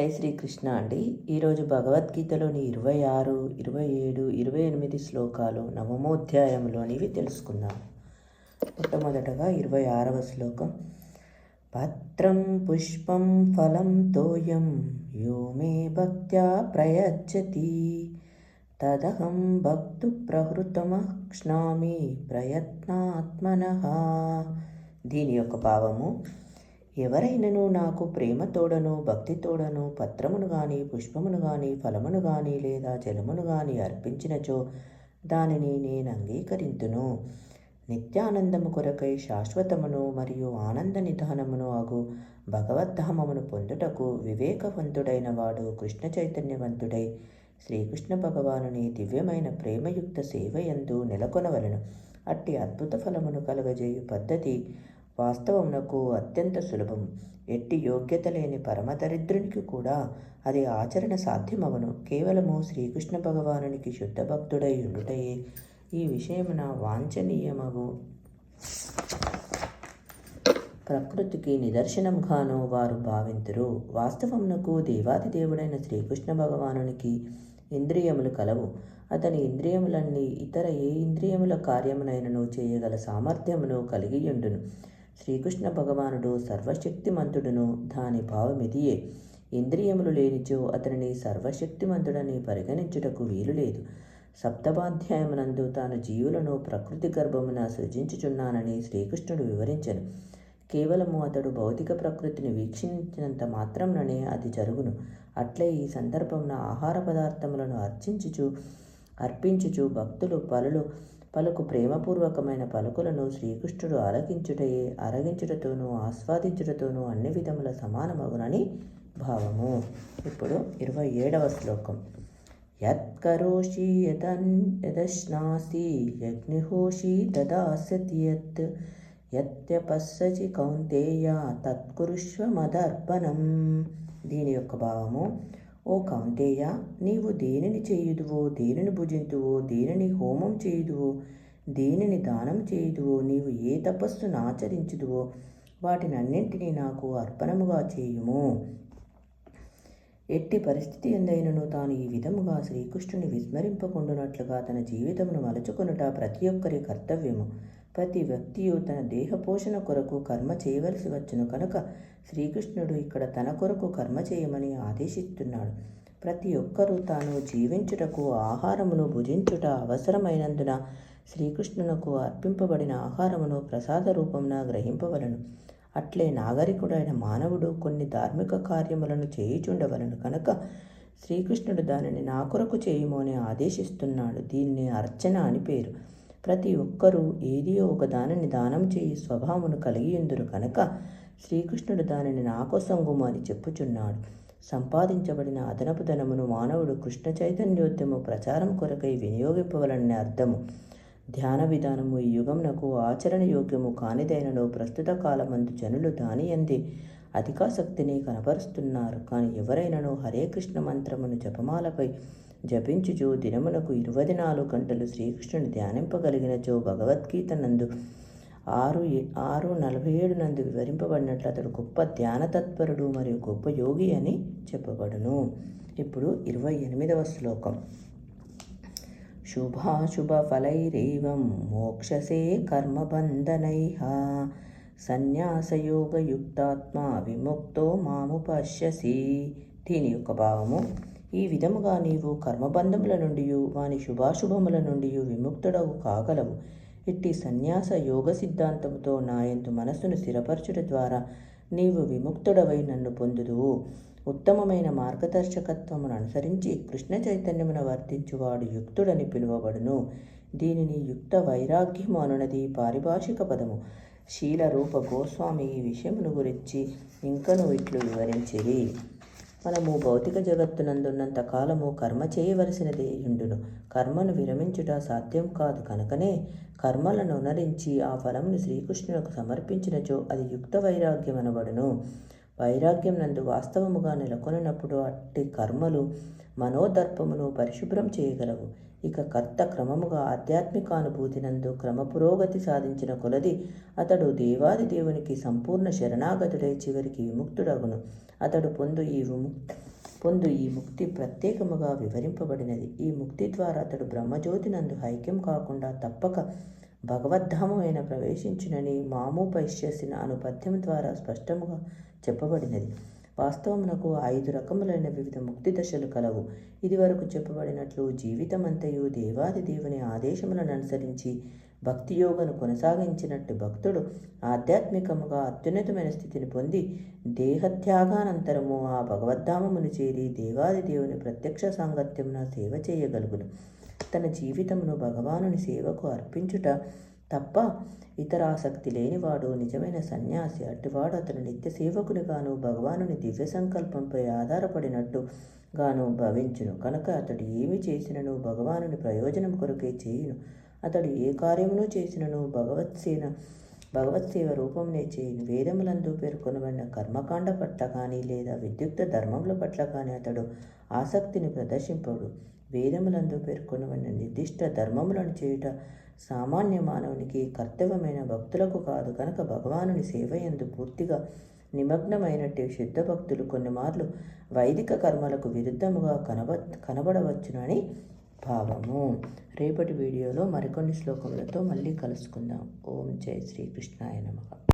జై శ్రీకృష్ణ అండి. ఈరోజు భగవద్గీతలోని ఇరవై ఆరు ఇరవై ఏడు ఇరవై ఎనిమిది శ్లోకాలు నవమోధ్యాయంలోనివి తెలుసుకుందాం. మొట్టమొదటగా ఇరవై ఆరవ శ్లోకం. పత్రం పుష్పం ఫలం తోయం యో మే భక్త్యా ప్రయచ్చతి. తదహం భక్తు ప్రహృతమక్ష్నామి ప్రయత్నాత్మన. దీని యొక్క భావము ఎవరైనను నాకు ప్రేమతోడను భక్తితోడను పత్రమును గాని పుష్పమును గాని ఫలమును గాని లేదా జలమును గాని అర్పించినచో దానిని నేను అంగీకరింతును. నిత్యానందము కొరకై శాశ్వతమును మరియు ఆనంద నిధానమును అగు భగవద్ధామమును పొందుటకు వివేకవంతుడైన వాడు కృష్ణ చైతన్యవంతుడై శ్రీకృష్ణ భగవానుని దివ్యమైన ప్రేమయుక్త సేవయందు నెలకొనవలను. అట్టి అద్భుత ఫలమును కలుగజేయు పద్ధతి వాస్తవమునకు అత్యంత సులభం. ఎట్టి యోగ్యత లేని పరమదరిద్రునికి కూడా అది ఆచరణ సాధ్యమవను. కేవలము శ్రీకృష్ణ భగవానునికి శుద్ధ భక్తుడై ఉండుటయే. ఈ విషయమున వాంఛనీయమగు. ప్రకృతికి నిదర్శనంగాను వారు భావింతురు. వాస్తవమునకు దేవాది దేవుడైన శ్రీకృష్ణ భగవానునికి ఇంద్రియములు కలవు. అతని ఇంద్రియములన్నీ ఇతర ఏ ఇంద్రియముల కార్యమునైనను చేయగల సామర్థ్యమును కలిగియుండును. శ్రీకృష్ణ భగవానుడు సర్వశక్తిమంతుడును దాని భావమిదియే. ఇంద్రియములు లేనిచో అతనిని సర్వశక్తిమంతుడని పరిగణించుటకు వీలు లేదు. సప్తమాధ్యాయమునందు తాను జీవులను ప్రకృతి గర్భమున సృజించుచున్నానని శ్రీకృష్ణుడు వివరించను. కేవలము అతడు భౌతిక ప్రకృతిని వీక్షించినంత మాత్రంలోనే అది జరుగును. అట్లే ఈ సందర్భమున ఆహార పదార్థములను అర్చించుచు అర్పించుచు భక్తులు పలులు పలుకు ప్రేమపూర్వకమైన పలుకులను శ్రీకృష్ణుడు అలగించుటయే అరగించుటతోనూ ఆస్వాదించుటతోనూ అన్ని విధముల సమానమగునని భావము. ఇప్పుడు ఇరవై ఏడవ శ్లోకం. యత్కరోషి యదన్ యదశ్నాసి యజ్ఞిహోషి తదాస్యతి యత్ యత్యపస్సచి కౌంతేయ తత్కురుష్వ మదర్పణం దీని యొక్క భావము ఓ కౌంతేయ నీవు దేనిని చేయుదువో దేనిని భుజింతువో దేనిని హోమం చేయుదువో దేనిని దానం చేయుదువో నీవు ఏ తపస్సును ఆచరించుదువో వాటినన్నింటినీ నాకు అర్పణముగా చేయుము. ఎట్టి పరిస్థితి ఎందైనను తాను ఈ విధముగా శ్రీకృష్ణుని విస్మరింపకుండునట్లుగా తన జీవితమును మలుచుకొనుట ప్రతి ఒక్కరి కర్తవ్యము. ప్రతి వ్యక్తియు తన దేహ పోషణ కొరకు కర్మ చేయవలసి వచ్చును కనుక శ్రీకృష్ణుడు ఇక్కడ తన కొరకు కర్మ చేయమని ఆదేశిస్తున్నాడు. ప్రతి ఒక్కరూ తాను జీవించుటకు ఆహారమును భుజించుట అవసరమైనందున శ్రీకృష్ణునకు అర్పింపబడిన ఆహారమును ప్రసాద రూపమున గ్రహింపవలను. అట్లే నాగరికుడైన మానవుడు కొన్ని ధార్మిక కార్యములను చేయుచుండవలను కనుక శ్రీకృష్ణుడు దానిని నా కొరకు చేయుము అని ఆదేశిస్తున్నాడు. దీన్ని అర్చన అని పేరు. ప్రతి ఒక్కరూ ఏదియో ఒక దానిని దానం చేయి స్వభావమును కలిగి ఉందరు కనుక శ్రీకృష్ణుడు దానిని నా కోసంగుము అని చెప్పుచున్నాడు. సంపాదించబడిన అదనపు ధనమును మానవుడు కృష్ణ చైతన్యోద్యమ ప్రచారం కొరకై వినియోగింపవలనే అర్థము. ధ్యాన విధానము ఈ యుగమునకు ఆచరణ యోగ్యము కానిదైనను ప్రస్తుత కాలమందు జనులు దాని అంది అధికాసక్తిని కనపరుస్తున్నారు కానీ ఎవరైనను హరే కృష్ణ మంత్రమును జపమాలపై జపించుచు దినమునకు ఇరవై నాలుగు గంటలు శ్రీకృష్ణుని ధ్యానింపగలిగినచో భగవద్గీత నందు ఆరు ఆరు నలభై ఏడు నందు వివరింపబడినట్లు అతడు గొప్ప ధ్యాన తత్పరుడు మరియు గొప్ప యోగి అని చెప్పబడును. ఇప్పుడు ఇరవై ఎనిమిదవ శ్లోకం. శుభాశుభఫలైరేవం మోక్షసే కర్మబంధనైః సన్యాసయోగయుక్తాత్మా విముక్తో మాము పశ్యసి. దీని యొక్క భావము ఈ విధముగా నీవు కర్మబంధముల నుండి వాని శుభాశుభముల నుండి విముక్తుడవు కాగలవు. ఇట్టి సన్యాస యోగ సిద్ధాంతముతో నాయందు మనస్సును స్థిరపరచుట ద్వారా నీవు విముక్తుడవై నన్ను పొందుదువు. ఉత్తమమైన మార్గదర్శకత్వమును అనుసరించి కృష్ణ చైతన్యమున వర్తించువాడు యుక్తుడని పిలువబడును. దీనిని యుక్త వైరాగ్యము అనునది పారిభాషిక పదము. శీల రూప గోస్వామి ఈ విషయమును గురించి ఇంకను ఇట్లు వివరించిరి. మనము భౌతిక జగత్తునందున్నంత కాలము కర్మ చేయవలసినదే ఉండును కర్మను విరమించుట సాధ్యం కాదు కనుకనే కర్మలను ఉనరించి ఆ ఫలమును శ్రీకృష్ణులకు సమర్పించినచో అది యుక్త వైరాగ్యం అనబడును వైరాగ్యం నందు వాస్తవముగా నెలకొనినప్పుడు అట్టి కర్మలు మనోదర్పమును పరిశుభ్రం చేయగలవు. ఇక కర్త క్రమముగా ఆధ్యాత్మికానుభూతినందు క్రమ పురోగతి సాధించిన కొలది అతడు దేవాది దేవునికి సంపూర్ణ శరణాగతుడై చివరికి విముక్తుడగును. అతడు పొందు ఈ విముక్త పొందు ఈ ముక్తి ప్రత్యేకముగా వివరింపబడినది. ఈ ముక్తి ద్వారా అతడు బ్రహ్మజ్యోతి నందు హైక్యం కాకుండా తప్పక భగవద్ధామైన ప్రవేశించునని మాము పైశ్యసిన అను పద్యం ద్వారా స్పష్టముగా చెప్పబడినది. వాస్తవమునకు ఐదు రకములైన వివిధ ముక్తి దశలు కలవు. ఇదివరకు చెప్పబడినట్లు జీవితమంతయు దేవాది దేవుని ఆదేశములను అనుసరించి భక్తి యోగను కొనసాగించినట్టు భక్తుడు ఆధ్యాత్మికముగా అత్యున్నతమైన స్థితిని పొంది దేహత్యాగానంతరము ఆ భగవద్ధామమును చేరి దేవాది దేవుని ప్రత్యక్ష సాంగత్యమున సేవ చేయగలుగును. తన జీవితమును భగవానుని సేవకు అర్పించుట తప్ప ఇతర ఆసక్తి లేనివాడు నిజమైన సన్యాసి అటువాడు అతను నిత్య సేవకునిగాను భగవానుని దివ్య సంకల్పంపై ఆధారపడినట్టు గాను భావించును. కనుక అతడు ఏమి చేసినను భగవానుని ప్రయోజనం కొరకే చేయును. అతడు ఏ కార్యమును చేసినను భగవత్సేన భగవత్సేవ రూపంనే చేయును. వేదములందు పేర్కొనబడిన కర్మకాండ పట్ల కానీ లేదా విద్యుక్త ధర్మముల పట్ల కానీ అతడు ఆసక్తిని ప్రదర్శింపడు. వేదములందు పేర్కొనబడిన నిర్దిష్ట ధర్మములను చేయుట సామాన్య మానవునికి కర్తవ్యమైన భక్తులకు కాదు కనుక భగవానుని సేవ ఎందు పూర్తిగా నిమగ్నమైనట్టు శుద్ధ భక్తులు కొన్ని మార్లు వైదిక కర్మలకు విరుద్ధముగా కనబ కనబడవచ్చునని భావము. రేపటి వీడియోలో మరికొన్ని శ్లోకములతో మళ్ళీ కలుసుకుందాం. ఓం జై శ్రీకృష్ణాయ నమః.